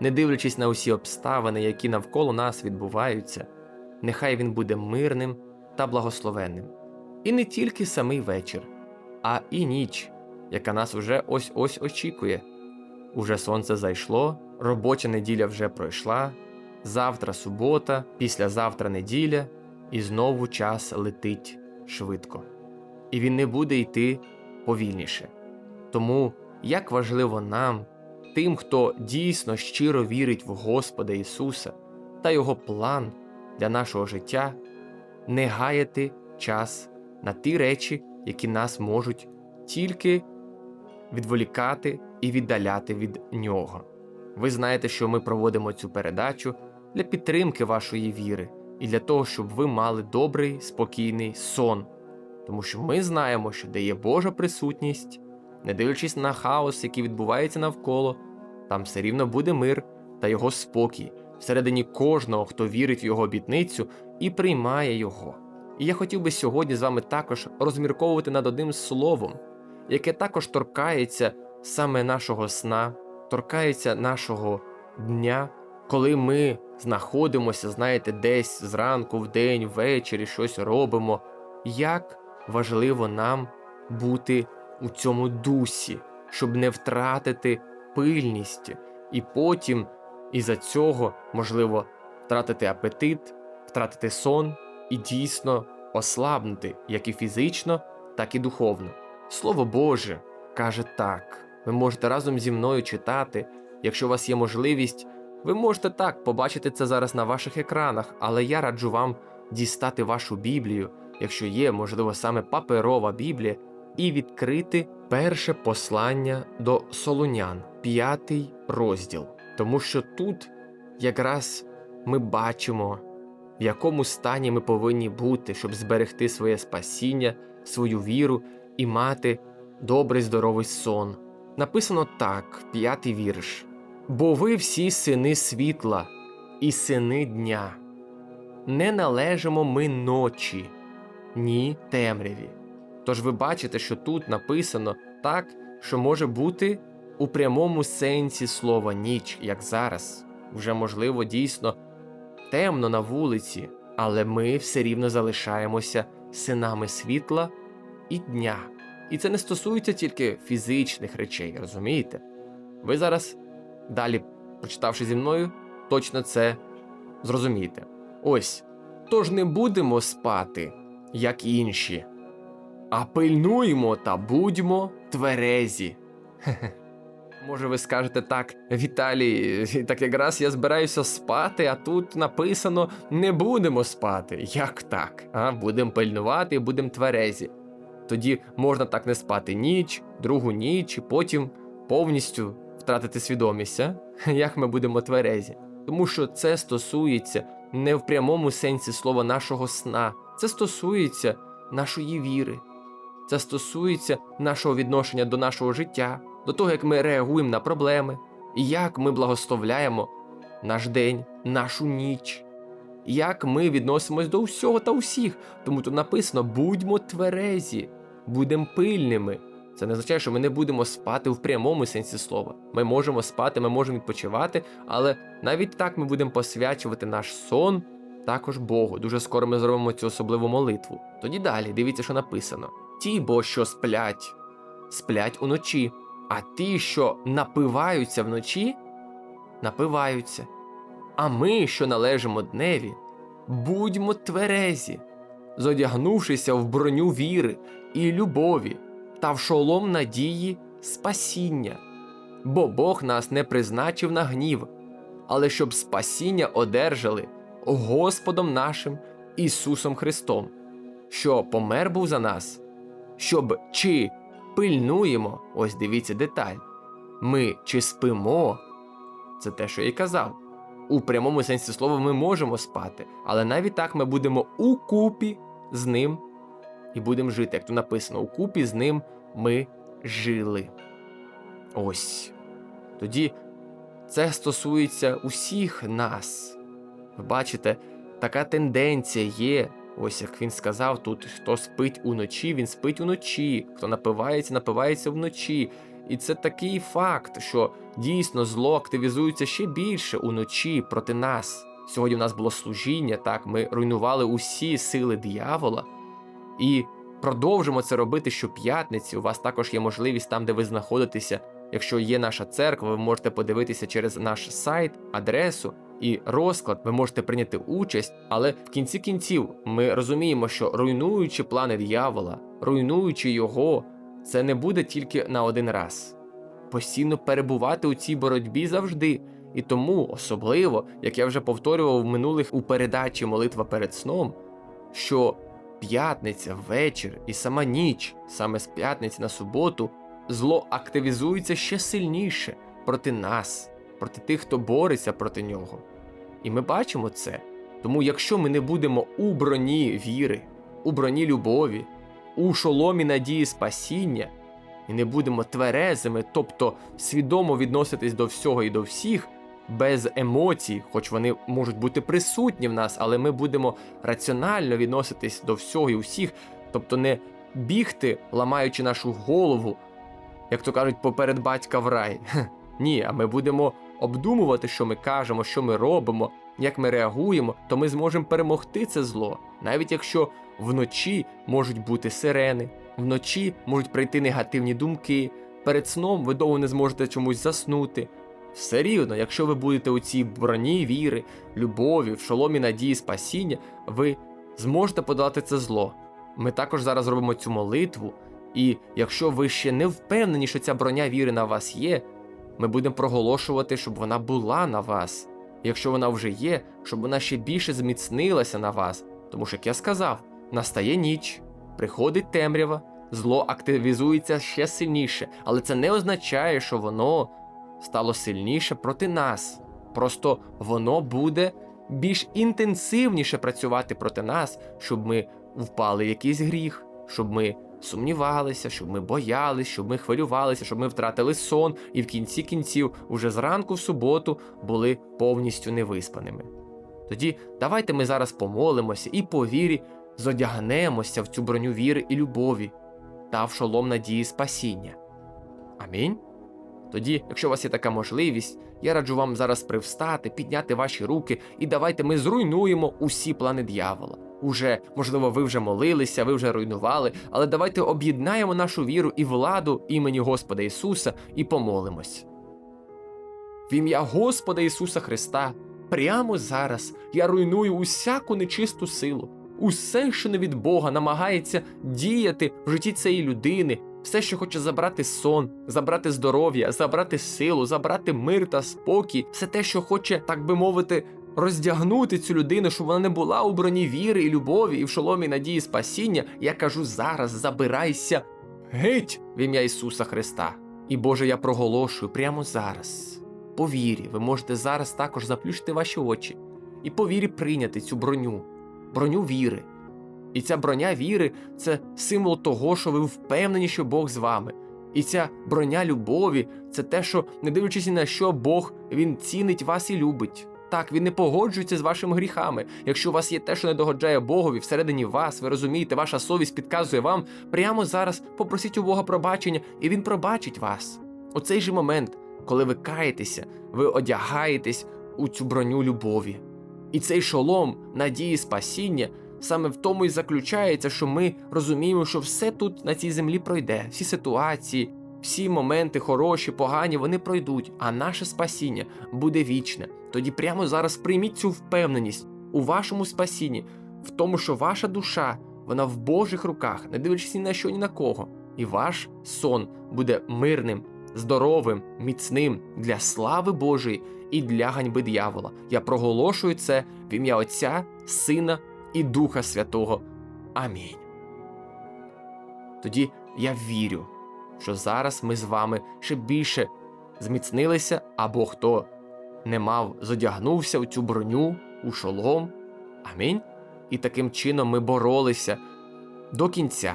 Не дивлячись на усі обставини, які навколо нас відбуваються, нехай він буде мирним та благословенним. І не тільки самий вечір, а і ніч, яка нас уже ось ось очікує. Уже сонце зайшло, робоча неділя вже пройшла, завтра субота, післязавтра неділя, і знову час летить швидко. І він не буде йти повільніше. Тому як важливо нам, тим, хто дійсно щиро вірить в Господа Ісуса та Його план для нашого життя, не гаяти час на ті речі, які нас можуть тільки відволікати і віддаляти від нього. Ви знаєте, що ми проводимо цю передачу для підтримки вашої віри і для того, щоб ви мали добрий, спокійний сон. Тому що ми знаємо, що де є Божа присутність, не дивлячись на хаос, який відбувається навколо, там все рівно буде мир та його спокій всередині кожного, хто вірить в його обітницю і приймає його. І я хотів би сьогодні з вами також розмірковувати над одним словом, яке також торкається саме нашого сна, торкається нашого дня, коли ми знаходимося, знаєте, десь зранку, вдень, ввечері щось робимо. Як важливо нам бути у цьому дусі, щоб не втратити пильність, і потім із-за цього можливо втратити апетит, втратити сон і дійсно ослабнути як і фізично, так і духовно. Слово Боже каже так. Ви можете разом зі мною читати. Якщо у вас є можливість, ви можете так побачити це зараз на ваших екранах, але я раджу вам дістати вашу Біблію, якщо є, можливо, саме паперова Біблія, і відкрити перше послання до Солунян, п'ятий розділ. Тому що тут якраз ми бачимо, в якому стані ми повинні бути, щоб зберегти своє спасіння, свою віру і мати добрий здоровий сон. Написано так, п'ятий вірш. Бо ви всі сини світла і сини дня. Не належимо ми ночі, ні темряві. Тож ви бачите, що тут написано так, що може бути у прямому сенсі слова ніч, як зараз. Вже можливо дійсно темно на вулиці, але ми все рівно залишаємося синами світла і дня. І це не стосується тільки фізичних речей, розумієте? Ви зараз, далі, прочитавши зі мною, точно це зрозумієте. Ось. Тож не будемо спати, як інші, а пильнуємо та будьмо тверезі. Може, ви скажете так, Віталій, так якраз я збираюся спати, а тут написано не будемо спати. Як так? А будемо пильнувати будемо тверезі. Тоді можна так не спати ніч, другу ніч, і потім повністю втратити свідомість. А? Як ми будемо тверезі? Тому що це стосується не в прямому сенсі слова нашого сна, це стосується нашої віри, це стосується нашого відношення до нашого життя, до того, як ми реагуємо на проблеми, як ми благословляємо наш день, нашу ніч, як ми відносимось до всього та усіх. Тому тут написано: будьмо тверезі, будемо пильними. Це не означає, що ми не будемо спати в прямому сенсі слова. Ми можемо спати, ми можемо відпочивати, але навіть так ми будемо посвячувати наш сон також Богу. Дуже скоро ми зробимо цю особливу молитву. Тоді далі дивіться, що написано: ті, бо що сплять, сплять уночі, а ті, що напиваються вночі, напиваються. А ми, що належимо дневі, будьмо тверезі, зодягнувшися в броню віри і любові та в шолом надії спасіння. Бо Бог нас не призначив на гнів, але щоб спасіння одержали Господом нашим Ісусом Христом, що помер був за нас, щоб чи пильнуємо, ось дивіться деталь, ми чи спимо, це те, що я й казав. У прямому сенсі слова ми можемо спати, але навіть так ми будемо укупі з ним і будемо жити. Як то написано, укупі з ним ми жили. Ось. Тоді це стосується усіх нас. Ви бачите, така тенденція є. Ось як він сказав тут: хто спить уночі, він спить уночі, хто напивається, напивається вночі. І це такий факт, що дійсно зло активізується ще більше уночі проти нас. Сьогодні у нас було служіння, так ми руйнували усі сили диявола і продовжимо це робити щоп'ятниці. У вас також є можливість там, де ви знаходитеся. Якщо є наша церква, ви можете подивитися через наш сайт, адресу і розклад. Ви можете прийняти участь, але в кінці кінців ми розуміємо, що руйнуючи плани диявола, руйнуючи його, це не буде тільки на один раз. Постійно перебувати у цій боротьбі завжди. І тому, особливо, як я вже повторював в минулих у передачі Молитва перед сном, що п'ятниця, вечір і сама ніч, саме з п'ятниці на суботу, зло активізується ще сильніше проти нас, проти тих, хто бореться проти нього. І ми бачимо це. Тому, якщо ми не будемо у броні віри, у броні любові, у шоломі надії спасіння, і не будемо тверезими, тобто свідомо відноситись до всього і до всіх, без емоцій, хоч вони можуть бути присутні в нас, але ми будемо раціонально відноситись до всього і всіх, тобто не бігти, ламаючи нашу голову, як то кажуть, поперед батька в рай. Ні, а ми будемо обдумувати, що ми кажемо, що ми робимо, як ми реагуємо, то ми зможемо перемогти це зло, навіть якщо вночі можуть бути сирени, вночі можуть прийти негативні думки, перед сном ви довго не зможете чомусь заснути. Все рівно, якщо ви будете у цій броні віри, любові, в шоломі надії спасіння, ви зможете подолати це зло. Ми також зараз робимо цю молитву, і якщо ви ще не впевнені, що ця броня віри на вас є, ми будемо проголошувати, щоб вона була на вас. Якщо вона вже є, щоб вона ще більше зміцнилася на вас. Тому що, як я сказав, настає ніч, приходить темрява, зло активізується ще сильніше, але це не означає, що воно стало сильніше проти нас. Просто воно буде більш інтенсивніше працювати проти нас, щоб ми впали в якийсь гріх, щоб ми сумнівалися, щоб ми боялися, щоб ми хвилювалися, щоб ми втратили сон і в кінці кінців, уже зранку в суботу, були повністю невиспаними. Тоді давайте ми зараз помолимося і по вірі зодягнемося в цю броню віри і любові та в шолом надії спасіння. Амінь. Тоді, якщо у вас є така можливість, я раджу вам зараз привстати, підняти ваші руки і давайте ми зруйнуємо усі плани дьявола. Уже, можливо, ви вже молилися, ви вже руйнували, але давайте об'єднаємо нашу віру і владу імені Господа Ісуса і помолимось. В ім'я Господа Ісуса Христа, прямо зараз я руйную усяку нечисту силу, усе, що не від Бога, намагається діяти в житті цієї людини, все, що хоче забрати сон, забрати здоров'я, забрати силу, забрати мир та спокій, все те, що хоче, так би мовити, роздягнути цю людину, щоб вона не була у броні віри і любові і в шоломі надії спасіння, я кажу зараз: забирайся геть в ім'я Ісуса Христа. І Боже, я проголошую прямо зараз. По вірі, ви можете зараз також заплющити ваші очі і по вірі прийняти цю броню, броню віри. І ця броня віри це символ того, що ви впевнені, що Бог з вами. І ця броня любові це те, що, не дивлячись ні на що, Бог він цінить вас і любить. Так, він не погоджується з вашими гріхами. Якщо у вас є те, що не догоджає Богові всередині вас, ви розумієте, ваша совість підказує вам, прямо зараз попросіть у Бога пробачення, і Він пробачить вас. У цей же момент, коли ви каєтеся, ви одягаєтесь у цю броню любові. І цей шолом надії спасіння саме в тому і заключається, що ми розуміємо, що все тут на цій землі пройде, всі ситуації, Всі моменти хороші, погані, вони пройдуть, а наше спасіння буде вічне. Тоді прямо зараз прийміть цю впевненість у вашому спасінні, в тому, що ваша душа, вона в Божих руках, не дивлячись ні на що, ні на кого. І ваш сон буде мирним, здоровим, міцним для слави Божої і для ганьби диявола. Я проголошую це в ім'я Отця, Сина і Духа Святого. Амінь. Тоді я вірю, що зараз ми з вами ще більше зміцнилися, або хто не мав, зодягнувся у цю броню, у шолом. Амінь. І таким чином ми боролися до кінця.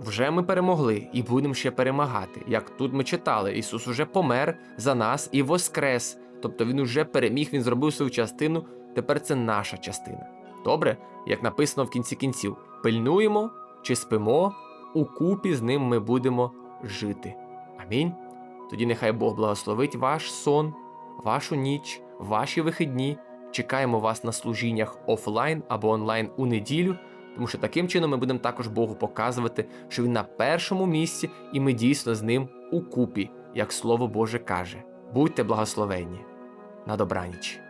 Вже ми перемогли і будемо ще перемагати. Як тут ми читали, Ісус уже помер за нас і воскрес. Тобто Він уже переміг, Він зробив свою частину, тепер це наша частина. Добре, як написано в кінці кінців, пильнуємо чи спимо, укупі з ним ми будемо жити. Амінь. Тоді нехай Бог благословить ваш сон, вашу ніч, ваші вихідні. Чекаємо вас на служіннях офлайн або онлайн у неділю, тому що таким чином ми будемо також Богу показувати, що він на першому місці, і ми дійсно з ним у купі, як Слово Боже каже. Будьте благословенні. На добраніч.